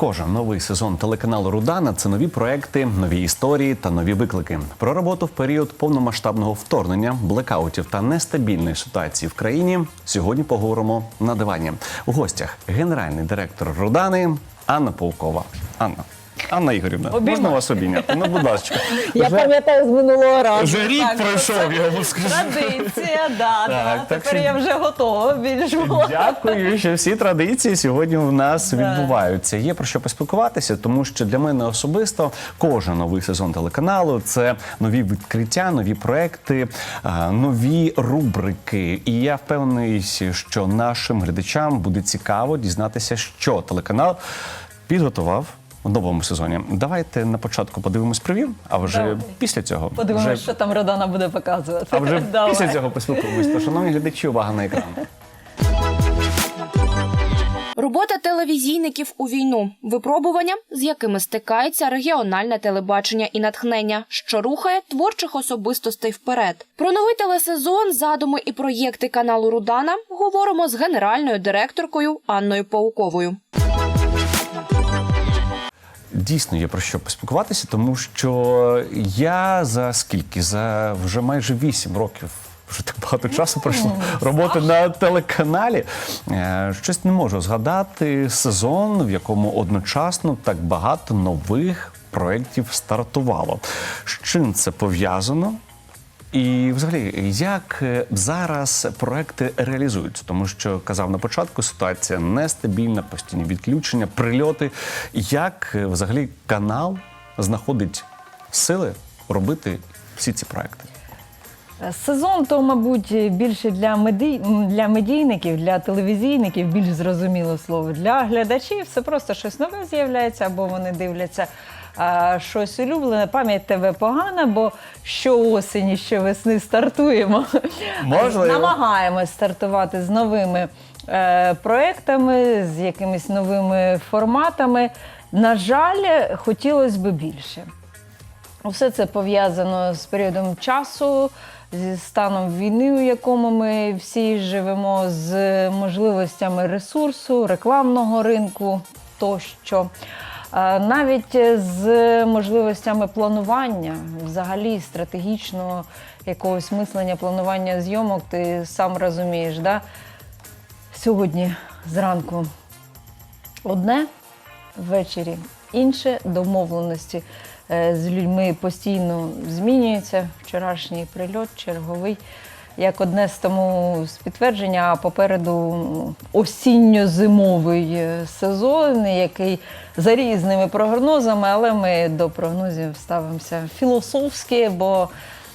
Кожен новий сезон телеканалу Рудана це нові проекти, нові історії та нові виклики. Про роботу в період повномасштабного вторгнення, блекаутів та нестабільної ситуації в країні сьогодні поговоримо на дивані. У гостях генеральний директор Рудани Анна Полкова. Анна. Анна Ігорівна, можна вас обійняти? Ну, будь ласка. Я Вже- пам'ятаю з минулого разу. Вже рік Так, пройшов, я вам скажу. Традиція, да, да. Так, так Тепер що- я вже готова більш була. Дякую, що всі традиції сьогодні у нас відбуваються. Є про що поспілкуватися, тому що для мене особисто кожен новий сезон телеканалу це нові відкриття, нові проекти, а, нові рубрики. І я впевнений, що нашим глядачам буде цікаво дізнатися, що телеканал підготував. У новому сезоні давайте на початку подивимось прев'ю, а вже Давай. після цього Подивимося, вже, що там Родана буде показувати. а вже Давай. після цього поспілкуємось. То, шановні глядачі, увага на екран. Робота телевізійників у війну, випробування, з якими стикається регіональне телебачення і натхнення, що рухає творчих особистостей вперед. Про новий телесезон, задуми і проєкти каналу Рудана говоримо з генеральною директоркою Анною Пауковою. Дійсно є про що поспілкуватися, тому що я за скільки? За вже майже вісім років. Вже так багато часу пройшло роботи на телеканалі. Е, Щось не можу згадати сезон, в якому одночасно так багато нових проєктів стартувало. З чим це пов'язано? І взагалі, як е, зараз проекти реалізуються? Тому що казав на початку, ситуація нестабільна, постійні відключення, прильоти. Як е, взагалі канал знаходить сили робити всі ці проекти? Сезон то, мабуть, більше для медій... для медійників, для телевізійників, більш зрозуміло слово. Для глядачів це просто щось нове з'являється, або вони дивляться а, щось улюблене. Пам'ять тебе погана, бо що осені, що весни стартуємо. Можливо. Намагаємось стартувати з новими е, проектами, з якимись новими форматами. На жаль, хотілося б більше. Все це пов'язано з періодом часу, зі станом війни, у якому ми всі живемо, з можливостями ресурсу, рекламного ринку тощо. Е, Навіть з можливостями планування, взагалі стратегічного якогось мислення, планування зйомок, ти сам розумієш, да? сьогодні зранку одне ввечері інше домовленості е, з людьми постійно змінюються. Вчорашній прильот, черговий. Як одне з тому з підтвердження, а попереду осінньо-зимовий е, сезон, який за різними прогнозами, але ми до прогнозів ставимося філософськи, бо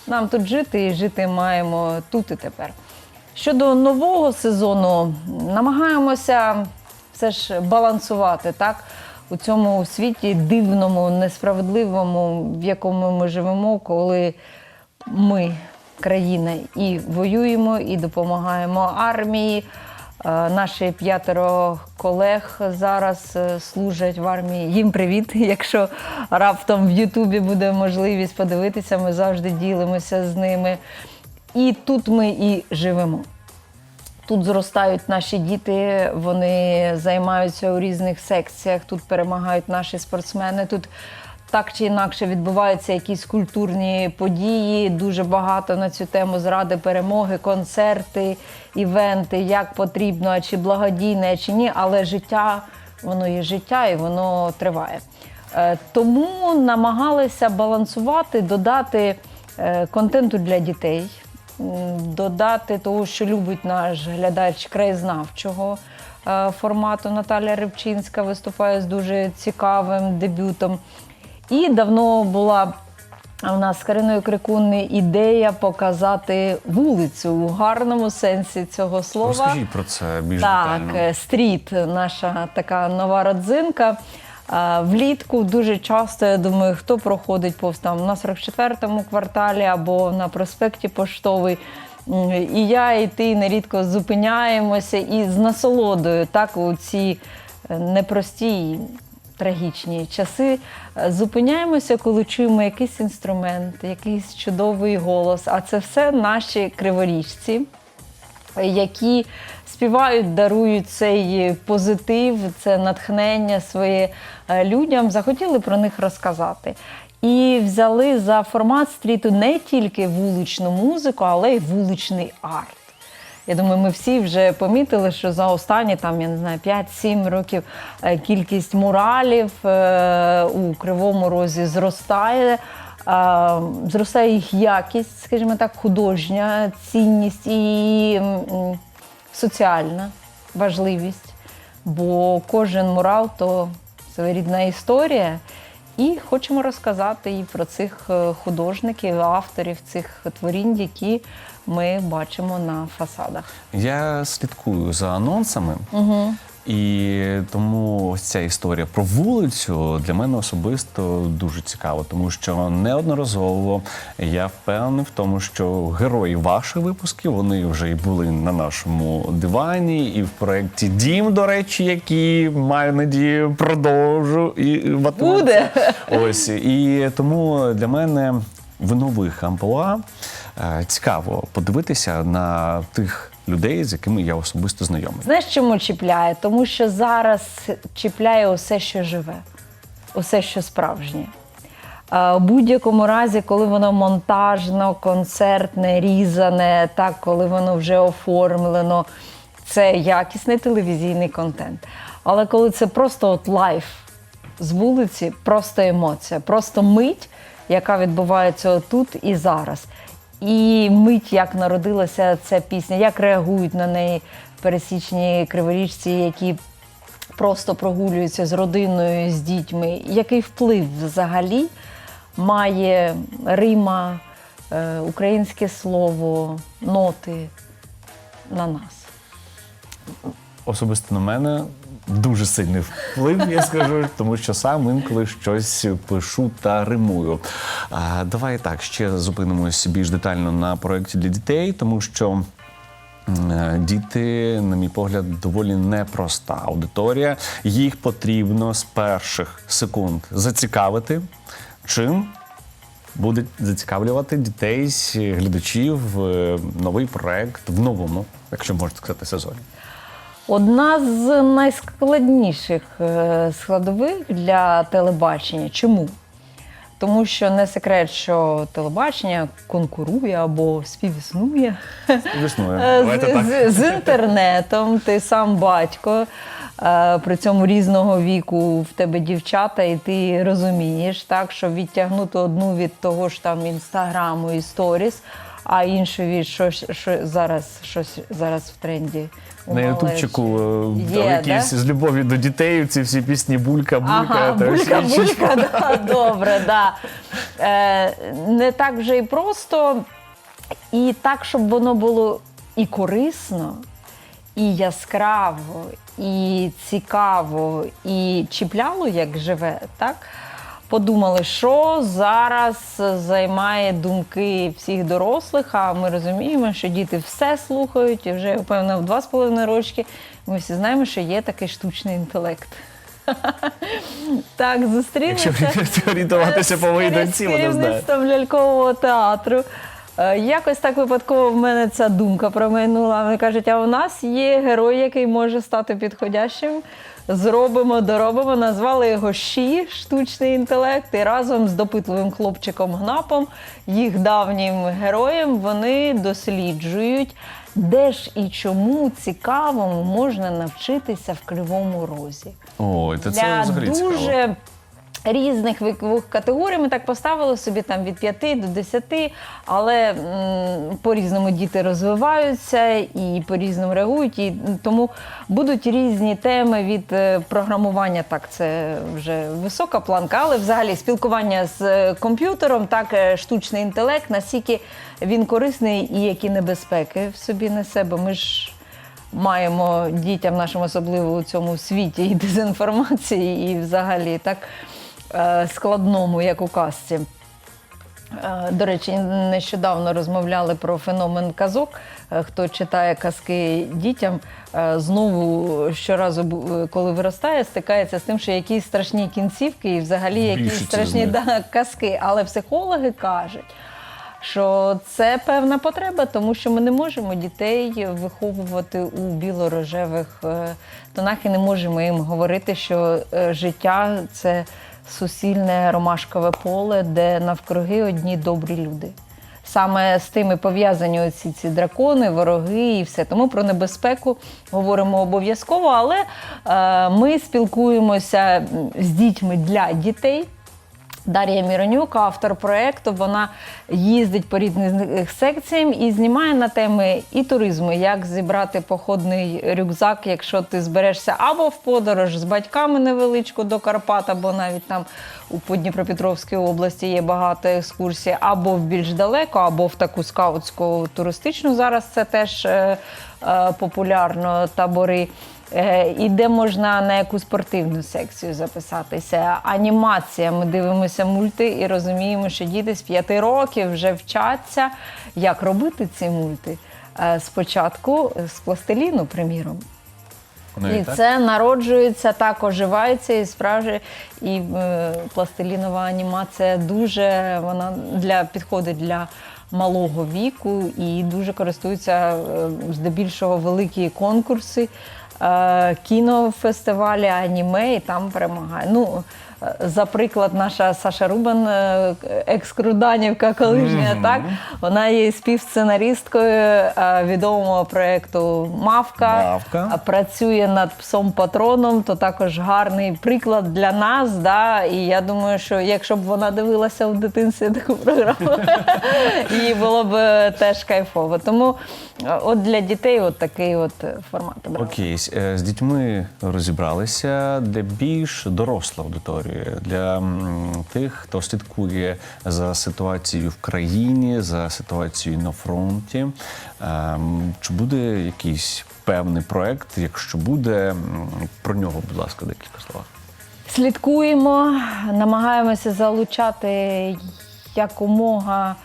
нам тут жити і жити маємо тут і тепер. Щодо нового сезону, намагаємося все ж балансувати так у цьому світі дивному, несправедливому, в якому ми живемо, коли ми, країна, і воюємо, і допомагаємо армії. Е, Наші п'ятеро колег зараз е, служать в армії. Їм привіт. Якщо раптом в Ютубі буде можливість подивитися, ми завжди ділимося з ними. І тут ми і живемо. Тут зростають наші діти, вони займаються у різних секціях, тут перемагають наші спортсмени. Тут так чи інакше відбуваються якісь культурні події. Дуже багато на цю тему зради перемоги, концерти, івенти, як потрібно, чи благодійне, чи ні. Але життя, воно є життя і воно триває. Е, Тому намагалися балансувати, додати е, контенту для дітей додати того, що любить наш глядач краєзнавчого е, формату. Наталя Рибчинська виступає з дуже цікавим дебютом. І давно була у нас з Кариною Крикунни ідея показати вулицю у гарному сенсі цього слова. Розкажіть про це більш Так, детально. е, стріт, наша така нова родзинка. Влітку дуже часто, я думаю, хто проходить повз там на 44-му кварталі або на проспекті Поштовий. І я, і ти нерідко зупиняємося і з насолодою так у ці е, непрості трагічні часи е, зупиняємося, коли чуємо якийсь інструмент, якийсь чудовий голос. А це все наші криворіжці які співають, дарують цей позитив, це натхнення своє е, людям, захотіли про них розказати. І взяли за формат стріту не тільки вуличну музику, але й вуличний арт. Я думаю, ми всі вже помітили, що за останні там, я не знаю, 5-7 років е, кількість муралів е, у Кривому Розі зростає. Е, Зростає їх якість, скажімо так, художня цінність і соціальна важливість. Бо кожен мурал то своєрідна історія. І хочемо розказати і про цих е, художників, авторів цих творінь, які ми бачимо на фасадах. Я слідкую за анонсами, і тому ось ця історія про вулицю для мене особисто дуже цікава, тому що неодноразово я впевнений в тому, що герої ваших випусків вони вже і були на нашому дивані, і в проєкті Дім, до речі, який маю надію продовжу і Буде. Ось і тому для мене в нових амплуа е, цікаво подивитися на тих людей, з якими я особисто знайомий. Знаєш, чому чіпляє? Тому що зараз чіпляє усе, що живе, усе, що справжнє. У будь-якому разі, коли воно монтажно, концертне, різане, так, коли воно вже оформлено, це якісний телевізійний контент. Але коли це просто от лайф з вулиці, просто емоція, просто мить, яка відбувається тут і зараз. І мить, як народилася ця пісня, як реагують на неї пересічні криворіжці, які просто прогулюються з родиною, з дітьми. Який вплив взагалі має Рима, е, українське слово, ноти на нас? Особисто на мене дуже сильний вплив, я скажу, тому що сам інколи щось пишу та римую. А, давай так ще зупинимось більш детально на проєкті для дітей, тому що. е, Діти, на мій погляд, доволі непроста аудиторія. Їх потрібно з перших секунд зацікавити. Чим буде зацікавлювати дітей, глядачів е, новий проект в новому, якщо можна сказати, сезоні. Одна з найскладніших е, складових для телебачення. Чому? Тому що не секрет, що телебачення конкурує або співіснує. Е, з, з, з інтернетом, ти сам батько, е, при цьому різного віку в тебе дівчата, і ти розумієш, так, що відтягнути одну від того ж там інстаграму і сторіс, а іншу від щось, що зараз щось зараз в тренді. На ютубчику е, Є, якісь да? з любові до дітей, ці всі пісні булька, булька. Ага, та булька, всі інші. булька, да, добре, да. Е, не так вже і просто, і так, щоб воно було і корисно, і яскраво, і цікаво, і чіпляло, як живе, так? Подумали, що зараз займає думки всіх дорослих, а ми розуміємо, що діти все слухають, і вже, певно, в два з половиною рочки ми всі знаємо, що є такий штучний інтелект. Так, зустрілися. Якщо орієнтуватися по моїй доньці, вона знає. керівництвом лялькового театру. Е, Якось так випадково в мене ця думка промайнула. Вони кажуть, а у нас є герой, який може стати підходящим. Зробимо, доробимо, назвали його Ші, штучний інтелект, і разом з допитливим хлопчиком Гнапом, їх давнім героєм, вони досліджують, де ж і чому цікавому можна навчитися в кривому розі Ой, це для взагалі дуже цікаво. Різних вікових категорій. Ми так поставили собі там від 5 до 10, але по-різному діти розвиваються і по-різному реагують. І тому будуть різні теми від е, програмування. Так, це вже висока планка, але взагалі спілкування з е, комп'ютером, так, е, штучний інтелект, наскільки він корисний і які небезпеки в собі несе, бо ми ж маємо дітям нашим особливо у цьому світі і дезінформації, і взагалі так складному, як у казці. Е, До речі, нещодавно розмовляли про феномен казок. Е, Хто читає казки дітям, е, знову щоразу, коли виростає, стикається з тим, що якісь страшні кінцівки і взагалі якісь страшні да, казки. Але психологи кажуть, що це певна потреба, тому що ми не можемо дітей виховувати у біло-рожевих е, тонах і не можемо їм говорити, що е, життя це сусільне ромашкове поле, де навкруги одні добрі люди. Саме з тими пов'язані оці ці дракони, вороги і все. Тому про небезпеку говоримо обов'язково, але е, ми спілкуємося з дітьми для дітей. Дар'я Міронюк, автор проєкту, вона їздить по різних секціям і знімає на теми і туризму, як зібрати походний рюкзак, якщо ти зберешся або в подорож з батьками невеличку до Карпат, або навіть там у Подніпропетровській області є багато екскурсій, або в більш далеко, або в таку скаутську туристичну. Зараз це теж е, е, популярно табори. Е, І де можна на яку спортивну секцію записатися. Анімація. Ми дивимося мульти і розуміємо, що діти з п'яти років вже вчаться, як робити ці мульти. Е, Спочатку з пластиліну, приміром. Ну, І так? це народжується, так оживається і справжня і е, пластилінова анімація дуже вона для підходить для малого віку і дуже користуються е, здебільшого великі конкурси, е, кінофестивалі, аніме, і там перемагає. Ну, е, за приклад, наша Саша Рубан, е, екс-круданівка колишня, так вона є співсценаристкою відомого проєкту Мавка. Мавка. Працює над псом патроном, то також гарний приклад для нас. Да? І я думаю, що якщо б вона дивилася в дитинстві таку програму, їй було б теж кайфово. Тому от для дітей от такий от е, формат. обрали. Окей, е, з дітьми розібралися для більш дорослої аудиторії, для тих, хто слідкує за ситуацією в країні, за ситуацією на фронті. Ем, Чи буде якийсь певний проект? Якщо буде, про нього, будь ласка, декілька слова. Слідкуємо, намагаємося залучати якомога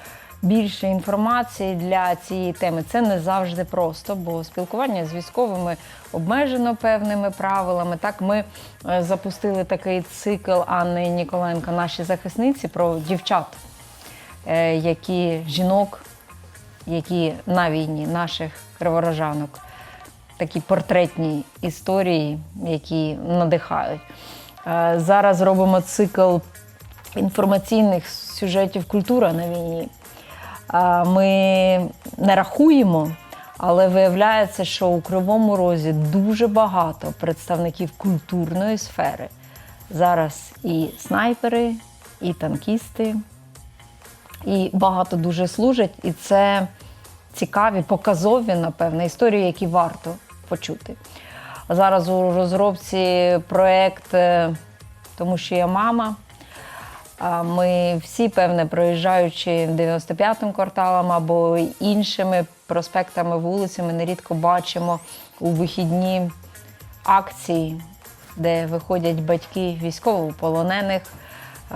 більше інформації для цієї теми. Це не завжди просто, бо спілкування з військовими обмежено певними правилами. Так, ми е, запустили такий цикл Анни Ніколенко, наші захисниці, про дівчат, е, які жінок, які на війні, наших криворожанок такі портретні історії, які надихають. Е, Зараз робимо цикл інформаційних сюжетів Культура на війні. Ми не рахуємо, але виявляється, що у Кривому Розі дуже багато представників культурної сфери. Зараз і снайпери, і танкісти, і багато дуже служать, і це цікаві, показові, напевно, історії, які варто почути. Зараз у розробці проєкт, е, тому що я мама. Ми всі, певне, проїжджаючи 95-м кварталом або іншими проспектами, вулицями, нерідко бачимо у вихідні акції, де виходять батьки військовополонених.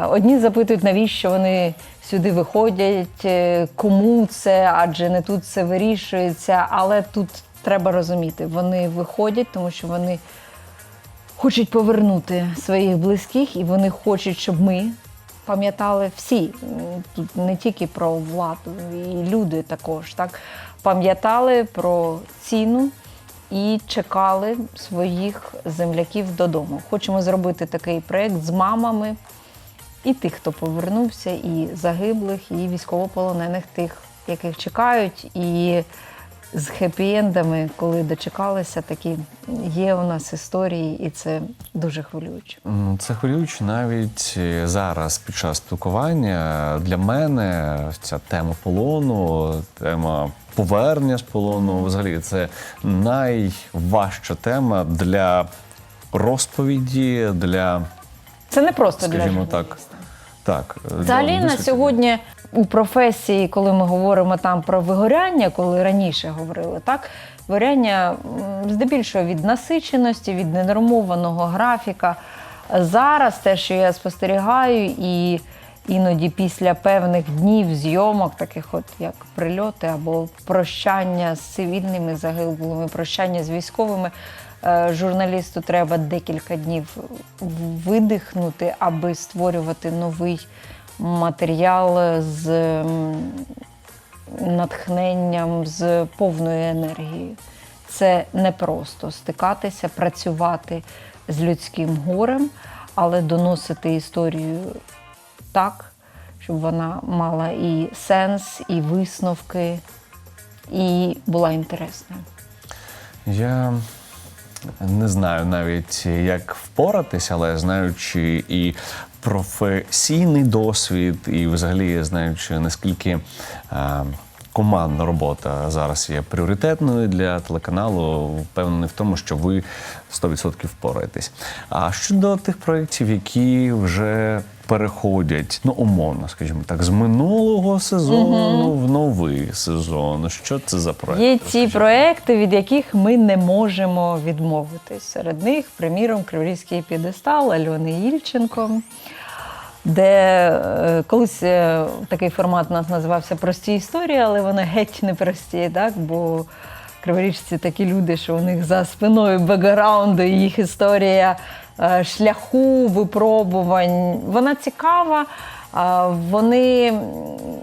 Одні запитують, навіщо вони сюди виходять, е, кому це, адже не тут це вирішується. Але тут треба розуміти, вони виходять, тому що вони хочуть повернути своїх близьких, і вони хочуть, щоб ми пам'ятали всі. Тут не тільки про владу, і люди також, так пам'ятали про ціну і чекали своїх земляків додому. Хочемо зробити такий проєкт з мамами і тих, хто повернувся, і загиблих, і військовополонених, тих, яких чекають. І з хеппі-ендами, коли дочекалися, такі є у нас історії, і це дуже хвилююче. Це хвилююче навіть е, зараз під час спілкування. Для мене ця тема полону, тема повернення з полону, взагалі це найважча тема для розповіді, для, Це не просто для скажімо журналіста. так. Так, Взагалі на сьогодні у професії, коли ми говоримо там про вигоряння, коли раніше говорили, так вигоряння здебільшого від насиченості, від ненормованого графіка. Зараз те, що я спостерігаю, і іноді після певних днів зйомок, таких от як прильоти або прощання з цивільними загиблими, прощання з військовими. Е, Журналісту треба декілька днів видихнути, аби створювати новий матеріал з натхненням, з повною енергією. Це не просто стикатися, працювати з людським горем, але доносити історію так, щоб вона мала і сенс, і висновки, і була інтересною. Я не знаю навіть, як впоратись, але знаючи і професійний досвід, і взагалі знаючи, наскільки е, командна робота зараз є пріоритетною для телеканалу, впевнений в тому, що ви 100% впораєтесь. А щодо тих проєктів, які вже переходять, ну умовно, скажімо так, з минулого сезону в новий сезон. Що це за проєкти? Є ті проекти, від яких ми не можемо відмовитись. Серед них, приміром, Криворізький п'єдестал Альони Ільченко, де е, колись е, такий формат у нас називався Прості історії, але вони геть не прості, так? бо криворіжці такі люди, що у них за спиною бекграунду і їх історія шляху, випробувань. Вона цікава. Вони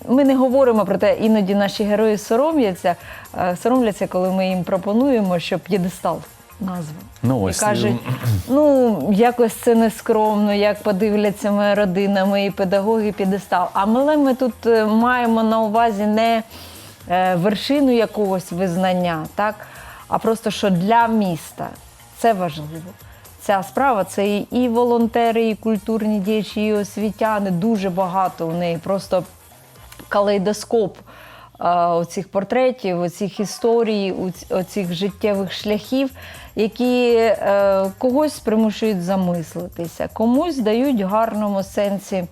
ми не говоримо про те, іноді наші герої соромляться, е, соромляться, коли ми їм пропонуємо, що п'єдестал назва. Ну, І ось, кажуть, ну якось це нескромно, як подивляться моя родина, мої педагоги, п'єдестал. А ми, ми тут е, маємо на увазі не е, вершину якогось визнання, так? а просто що для міста це важливо. Ця справа це і, волонтери, і культурні діячі, і освітяни. Дуже багато у неї. Просто калейдоскоп оцих портретів, оцих історій, оцих життєвих шляхів, які е, когось примушують замислитися, комусь дають в гарному сенсі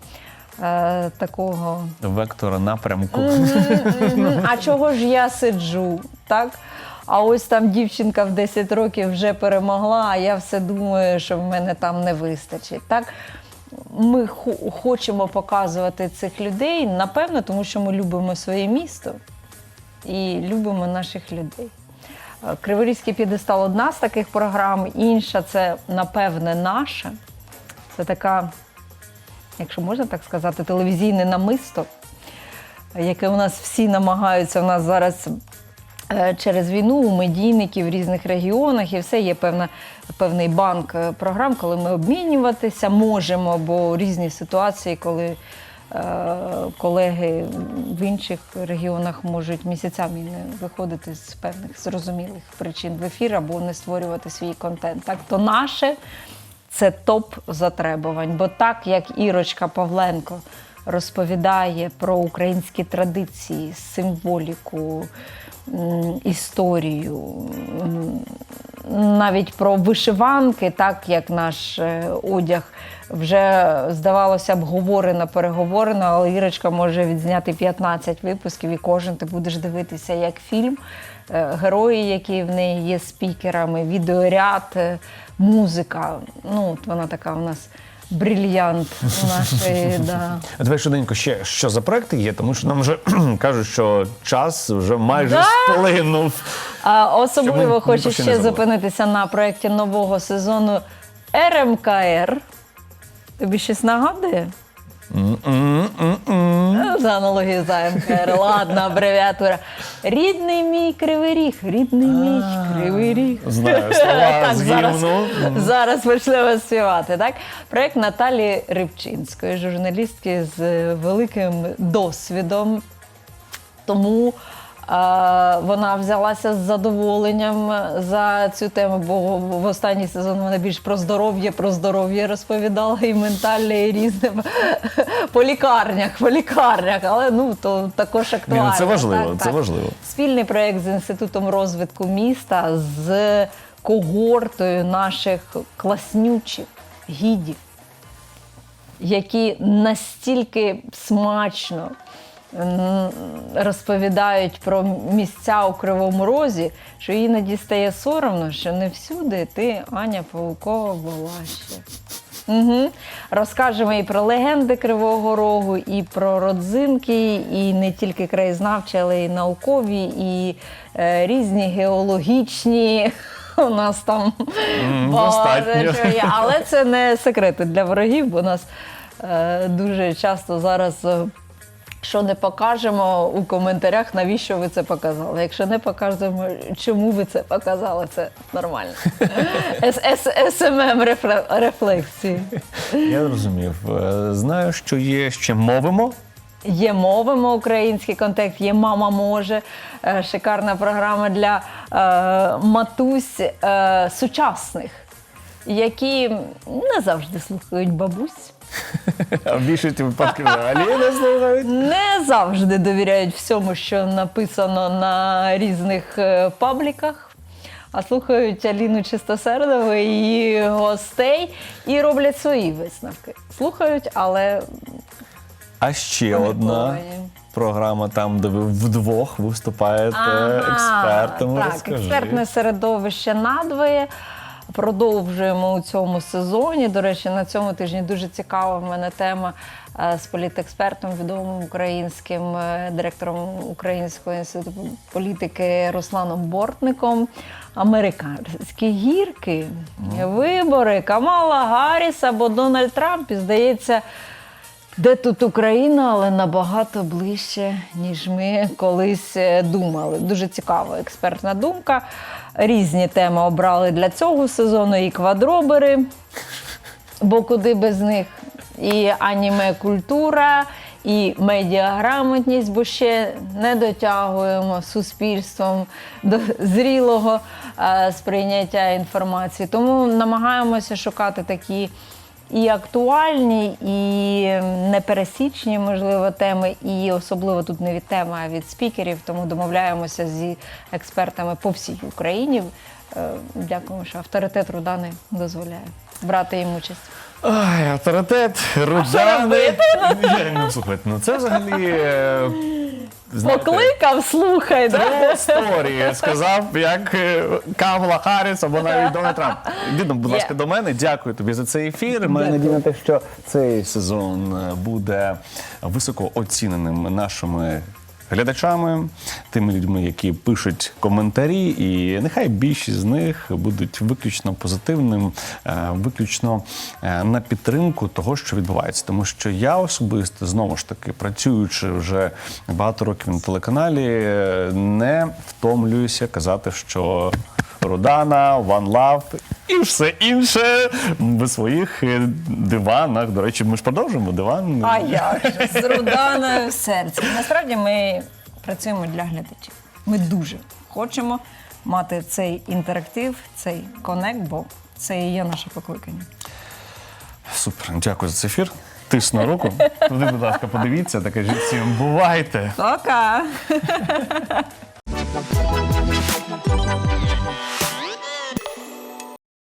е, такого. Вектора напрямку. А чого ж я сиджу? Так? А ось там дівчинка в 10 років вже перемогла, а я все думаю, що в мене там не вистачить. Так? Ми хочемо показувати цих людей, напевно, тому що ми любимо своє місто і любимо наших людей. Е, Криворізький п'єдестал одна з таких програм, інша це, напевне, наша. Це така, якщо можна так сказати, телевізійне намисто яке у нас всі намагаються. У нас зараз через війну у медійників в різних регіонах і все є певна, певний банк е, програм, коли ми обмінюватися можемо, бо різні ситуації, коли е, колеги в інших регіонах можуть місяцями не виходити з певних зрозумілих причин в ефір або не створювати свій контент. Так то наше це топ затребувань. Бо так як Ірочка Павленко розповідає про українські традиції, символіку, історію, навіть про вишиванки, так як наш е, одяг вже здавалося б говорено, переговорено, але Ірочка може відзняти 15 випусків, і кожен ти будеш дивитися як фільм. Е, Герої, які в неї є спікерами, відеоряд, е, музика. Ну, от вона така у нас брильянт нашої. Да. А давай швиденько ще що за проекти є, тому що нам вже кажуть, що час вже майже Да. сплинув. А ми особливо ні хочу ще зупинитися на проєкті нового сезону РМКР. Тобі щось нагадує? За аналогію ладна АМКР. Ладно, абревіатура. Рідний мій кривий ріг, рідний мій кривий ріг. Знаю слова з зараз, гімну. зараз почнемо співати. Так? Проект Наталі Рибчинської, журналістки з великим досвідом. Тому вона взялася з задоволенням за цю тему, бо в останній сезон вона більш про здоров'я, про здоров'я розповідала і ментальне, і різне по лікарнях, по лікарнях. Але ну то також Ні, актуально. ну це важливо, так, це так. важливо. Спільний проєкт з інститутом розвитку міста з когортою наших класнючих гідів, які настільки смачно розповідають про місця у Кривому Розі, що іноді стає соромно, що не всюди ти, Аня Паукова, була ще. Угу. Розкажемо і про легенди Кривого Рогу, і про родзинки, і не тільки краєзнавчі, але й наукові, і е, різні геологічні. У нас там М, багато є. Але це не секрети для ворогів, бо нас е, дуже часто зараз. Що не покажемо у коментарях, навіщо ви це показали? Якщо не покажемо, чому ви це показали, це нормально. СММ рефлексії. Я зрозумів. Е, Знаю, що є ще мовимо. Є мовимо український контекст, є мама може. Е, Шикарна програма для е, матусь сучасних, які не завжди слухають бабусь. А в більшості випадків взагалі не слухають. не завжди довіряють всьому, що написано на різних е, пабліках, а слухають Аліну Чистосердову і її гостей і роблять свої висновки. Слухають, але А ще одна програма, там, де ви вдвох виступаєте Ага, експертами. Так, Розкажи. експертне середовище надвоє. Продовжуємо у цьому сезоні. До речі, на цьому тижні дуже цікава в мене тема е, з політекспертом, відомим українським е, директором Українського інституту політики Русланом Бортником. Американські гірки, вибори Камала Гарріс або Дональд Трамп. І здається, де тут Україна, але набагато ближче, ніж ми колись е, думали. Дуже цікава експертна думка. Різні теми обрали для цього сезону і квадробери, бо куди без них, і аніме культура, і медіаграмотність, бо ще не дотягуємо суспільством до зрілого е, сприйняття інформації. Тому намагаємося шукати такі і актуальні, і непересічні, можливо, теми, і особливо тут не від теми, а від спікерів. Тому домовляємося зі експертами по всій Україні. Е, Дякуємо, що авторитет Рудани дозволяє брати їм участь. Ай, авторитет, Рудани. Ну, слухайте, ну це взагалі. е, знаєте, Покликав, слухай, да? True story, сказав, як е, Камала Харріс або навіть Дональд Трамп. Ну, будь Є. ласка, до мене. Дякую тобі за цей ефір. Маю надію на те, що цей сезон е, буде високо оціненим нашими. Глядачами, тими людьми, які пишуть коментарі, і нехай більшість з них будуть виключно позитивним, е, виключно е, на підтримку того, що відбувається. Тому що я особисто знову ж таки працюючи вже багато років на телеканалі, е, не втомлююся казати, що Рудана, One Love і все інше в своїх е, диванах. До речі, ми ж продовжуємо диван. А як же, з Руданою в. Насправді ми працюємо для глядачів. Ми дуже хочемо мати цей інтерактив, цей конект, бо це і є наше покликання. Супер, дякую за цей ефір. Тисну руку. Туди, будь ласка, подивіться та кажіть всім бувайте. Пока!